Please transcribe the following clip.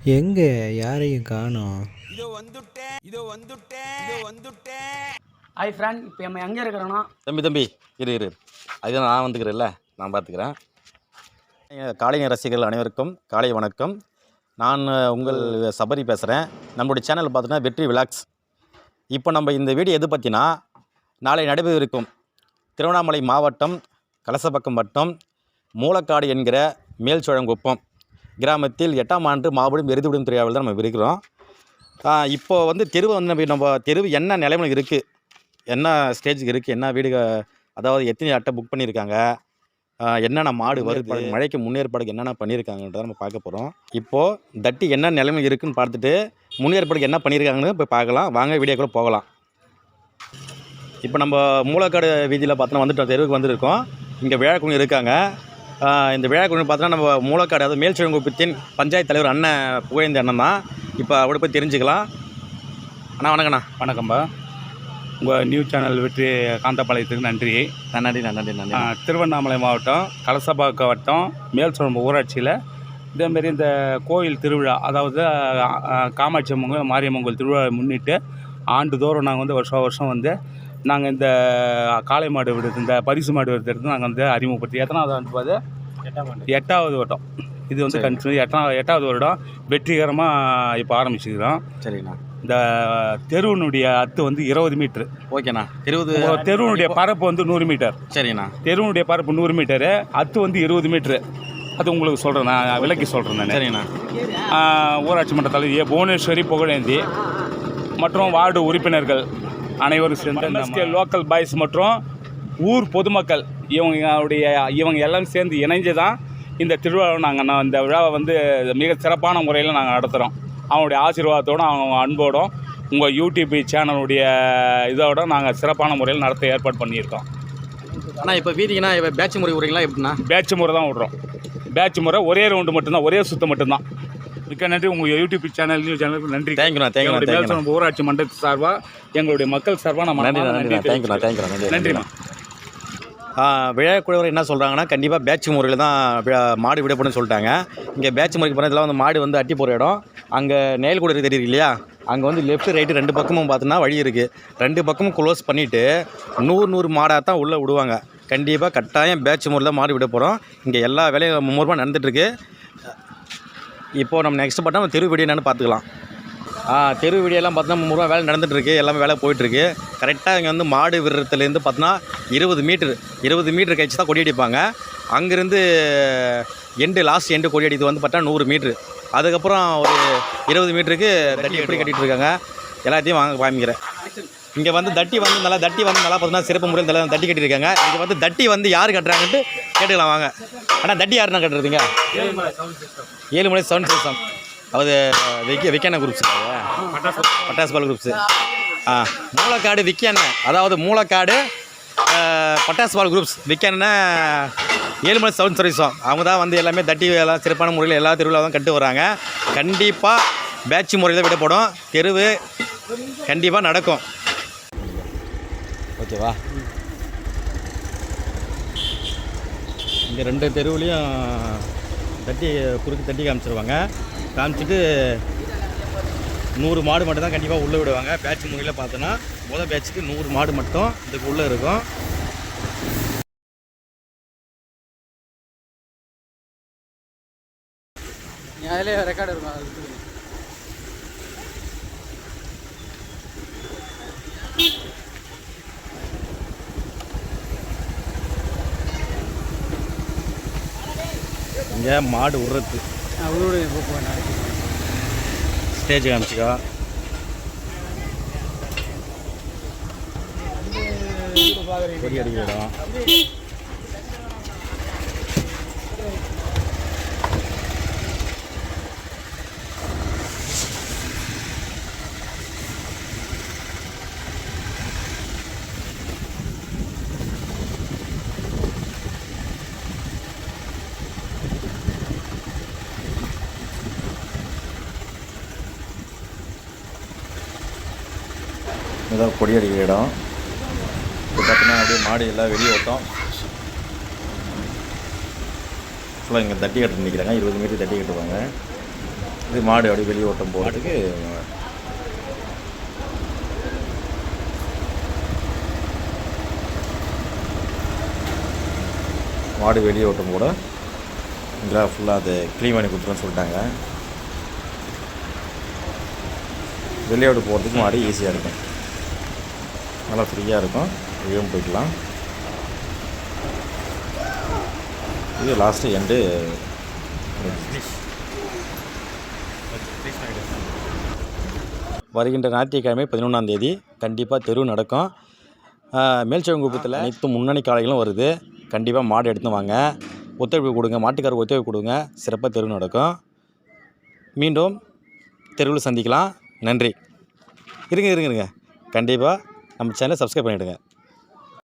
எங்க யாரையும் காணோம். ஹாய் ஃப்ரெண்ட் இப்போ நம்ம எங்கே இருக்கிறோன்னா தம்பி தம்பி இரு இரு. அதுதான் நான் வந்துக்கிறேன்ல. நான் பார்த்துக்கிறேன் காலை ரசிகர்கள் அனைவருக்கும் காலை வணக்கம். நான் உங்கள் சபரி பேசுகிறேன் நம்மளுடைய சேனல் பார்த்தீங்கன்னா வெற்றி விலாக்ஸ் இப்போ நம்ம இந்த வீடியோ எது பற்றினா நாளை நடைபெறவிருக்கும் திருவண்ணாமலை மாவட்டம் கலசப்பக்கம் வட்டம் மூலக்காடு என்கிற மேல்சோழங்குப்பம் கிராமத்தில் எட்டாம் ஆண்டு மாபெரும் எருதுவிடும் திருவிழாவில் தான் நம்ம இருக்கிறோம். ஆ, இப்போ வந்து தெருவு வந்து நம்ம நம்ம தெருவு என்ன நிலைமையில் இருக்குது என்ன ஸ்டேஜுக்கு இருக்குது என்ன வீடு அதாவது எத்தனை அட்டை புக் பண்ணியிருக்காங்க? என்னென்ன மாடு வருது? மழைக்கு முன்னேற்பாடுக்கு என்னென்ன பண்ணியிருக்காங்கன்றத நம்ம பார்க்க போகிறோம் இப்போது தட்டி என்ன நிலைமை இருக்குன்னு பார்த்துட்டு முன்னேற்பாடுக்கு என்ன பண்ணியிருக்காங்கன்னு போய் பார்க்கலாம். வாங்க வீடியோக்குள்ளே போகலாம். இப்போ நம்ம மூலக்காடு வீதியில் பார்த்தோன்னா வந்துட்டோம். தெருவுக்கு வந்திருக்கோம். இங்கே விழாக்குழு இருக்காங்க. இந்த விழாக்குழு பார்த்தோன்னா நம்ம மூலக்காடு அதாவது மேல்சிவங்குப்பத்தின் பஞ்சாயத்து தலைவர் அண்ணன் புகழேந்த அண்ணன் தான். இப்போ அவரை போய் தெரிஞ்சுக்கலாம். அண்ணா வணக்கண்ணா வணக்கம்பா. உங்கள் நியூஸ் சேனல் வெற்றி காந்தபாளையத்துக்கு நன்றி. நன்றி நன்றி நன்றி திருவண்ணாமலை மாவட்டம் கலசபாக்கம் வட்டம் மேல்சுழம்பு ஊராட்சியில். இதேமாரி இந்த கோயில் திருவிழா அதாவது காமாட்சி அம்மன் மாரியம்மன் திருவிழா முன்னிட்டு ஆண்டுதோறும் நாங்கள் வந்து வருஷம் வருஷம் வந்து நாங்கள் இந்த காளை மாடு விடுறது இந்த பரிசு மாடு விடுறது நாங்கள் வந்து அறிமுகப்படுத்தி எத்தனாவது ஆண்டு பாது? எட்டாவது வட்டம் இது வந்து. கண்டினியூ எட்டாவது எட்டாவது வருடம் வெற்றிகரமாக இப்போ ஆரம்பிச்சுக்கிறோம். சரிண்ணா. இந்த தெருவினுடைய அத்து வந்து இருபது மீட்ரு. ஓகேண்ணா. இருபது தெருவினுடைய பரப்பு வந்து நூறு மீட்டர். சரிண்ணா. தெருவினுடைய பரப்பு நூறு மீட்டரு அத்து வந்து இருபது மீட்ரு. அது உங்களுக்கு சொல்கிறேன் நான் விலக்கி சொல்கிறேன் நான். சரிண்ணா. ஊராட்சி மன்ற தலைவி ஏ. புவனேஸ்வரி புகழேந்தி மற்றும் வார்டு உறுப்பினர்கள் அனைவரும் சேர்ந்து இந்த லோக்கல் பாய்ஸ் மற்றும் ஊர் பொதுமக்கள் இவங்களுடைய இவங்க எல்லாம் சேர்ந்து இணைஞ்சு தான் இந்த திருவிழாவை நாங்கள் இந்த விழாவை வந்து மிக சிறப்பான முறையில் நாங்கள் நடத்துகிறோம் அவங்களுடைய ஆசீர்வாதத்தோடும் அவங்க அன்போடும் உங்கள் யூடியூப் சேனலுடைய இதோட நாங்கள் சிறப்பான முறையில் நடத்த ஏற்பாடு பண்ணியிருக்கோம். அண்ணா இப்போ வீதிக்குண்ணா இப்போ பேட்ச் முறை விடுறீங்களா எப்படிண்ணா? பேட்ச் முறை தான் விட்றோம். பேட்ச் முறை ஒரே ரவுண்டு மட்டும்தான் ஒரே சுத்தம் மட்டும்தான். மிக்க நன்றி. உங்கள் யூடியூப் சேனல் நியூஸ் சேனலுக்கு நன்றி. தேங்க்யூண்ணா தேங்க்யூண்ணா மேல்சோனம் ஊராட்சி மன்றத்து சார்பாக எங்களுடைய மக்கள் சார்பாக நம்ம நன்றி நன்றி தேங்க்யூண்ணா தேங்க்யூண்ணா நன்றி நன்றிண்ணா விழாக்குழுவர் என்ன சொல்கிறாங்கன்னா கண்டிப்பாக பேட்ச் முறையில் தான் மாடு விடப்படும்னு சொல்லிட்டாங்க. இங்கே பேட்ச் முறைக்கு போனதில் வந்து மாடு வந்து அட்டி போகிற இடம். அங்கே நெயில் கூட தெரியுது இல்லையா? அங்கே வந்து லெஃப்ட் ரைட்டு ரெண்டு பக்கமும் பார்த்தோன்னா வழி இருக்குது ரெண்டு பக்கமும் க்ளோஸ் பண்ணிவிட்டு நூறு நூறு மாடாக தான் உள்ளே விடுவாங்க. கண்டிப்பாக கட்டாயம் பேட்ச் முறையில் மாடு விட போகிறோம் இங்கே எல்லா வேலையும் மும்முரமாக நடந்துகிட்ருக்கு இப்போது நம்ம நெக்ஸ்ட் பார்த்தா நம்ம தெரு வீடியோ என்னன்னு பார்த்துக்கலாம். ஆ தெரு வீடியோலாம் பார்த்தோன்னா மும்முரமா வேலை நடந்துகிட்ருக்கு எல்லாமே வேலை போயிட்டுருக்கு. கரெக்டாக இங்கே வந்து மாடு விடுறதுலேருந்து பார்த்தோன்னா இருபது மீட்ரு இருபது மீட்ரு கழிச்சு தான் கொடி அடிப்பாங்க. அங்கேருந்து எண்டு லாஸ்ட் எண்டு கொடி அடிக்கிறது வந்து பார்த்தா நூறு மீட்ரு அதுக்கப்புறம் ஒரு இருபது மீட்டருக்கு தட்டி எப்படி கட்டிகிட்டு இருக்காங்க? எல்லாத்தையும் வாங்க காமிக்கிறேன். இங்கே வந்து தட்டி வந்து நல்லா தட்டி வந்து நல்லா பார்த்தீங்கன்னா சிறப்பு முறையில் தட்டி கட்டியிருக்காங்க. இங்கே வந்து தட்டி வந்து யார் கட்டுறாங்கன்ட்டு கேட்டுக்கலாம் வாங்க. ஆனால் தட்டி யாருன்னா கட்டுறதுங்க? ஏழுமலை சவுண்ட் சிஸ்டம் அது விக்க விக்கண்ண குரூப்ஸ் பட்டாசு பால் குரூப்ஸு ஆ மூலக்காடு விக்கண்ண. அதாவது மூளைக்காடு அஹ், பட்டாசு பால் குரூப்ஸ் விக்கண்ண ஏழுமலை சவுண்ட் சர்வீஸும் அவங்க தான் வந்து எல்லாமே தட்டி எல்லாம் சிறப்பான முறையில் எல்லா திருவிழாவும் கட்டு வராங்க. கண்டிப்பாக பேட்ச் முறையில் விடப்படும். தெருவு கண்டிப்பாக நடக்கும். ஓகேவா? இங்கே ரெண்டு தெருவுலேயும் தட்டி குறுக்கு தட்டி காமிச்சிருவாங்க. காமிச்சிட்டு நூறு மாடு மட்டும் தான் கண்டிப்பாக உள்ளே விடுவாங்க. பேட்ச் முறையில் பார்த்தோன்னா முதல் பேட்சுக்கு நூறு மாடு மட்டும் இதுக்கு உள்ளே இருக்கும். அதிலே ரெக்கார்டு இருக்கும் இங்கே மாடு போவேன் ஸ்டேஜ் காமிச்சிக்கோ கொடி அடிக்கிற இடம் இதான் கொடி அடிக்கிற இடம். இப்போ பார்த்தீங்கன்னா அப்படியே மாடு எல்லாம் வெளியே விட்டோம். ஃபுல்லாக இங்கே தட்டி கட்டு நிற்கிறாங்க இருபது மீட்டர் தட்டி கட்டுவாங்க. இது மாடு அப்படியே வெளியே ஓட்டம் போகிறதுக்கு மாடு வெளியே ஓட்டம் கூட இதெல்லாம் ஃபுல்லாக அதை க்ளீன் பண்ணி கொடுத்துருன்னு சொல்லிட்டாங்க. வெளியோடு போகிறதுக்கு மாடு ஈஸியாக இருக்கும். நல்லா ஃப்ரீயாக இருக்கும். இதுவும் போய்க்கலாம். இது லாஸ்ட்டு எண்டு வருகின்ற ஞாயிற்றுக்கிழமை பதினொன்றாம் தேதி கண்டிப்பாக தெரு நடக்கும். மேல்ச்சவங்குப்பத்தில் அனைத்து முன்னணி காலைகளும் வருது. கண்டிப்பாக மாடு எடுத்து வாங்க. ஒத்துழைப்பு கொடுங்க. மாட்டுக்காரருக்கு ஒத்துழைப்பு கொடுங்க. சிறப்பாக தெரு நடக்கும். மீண்டும் தெருவில் சந்திக்கலாம். நன்றி. இருங்க இருங்க இருங்க. கண்டிப்பாக நம்ம சேனலை சப்ஸ்கிரைப் பண்ணிவிடுங்க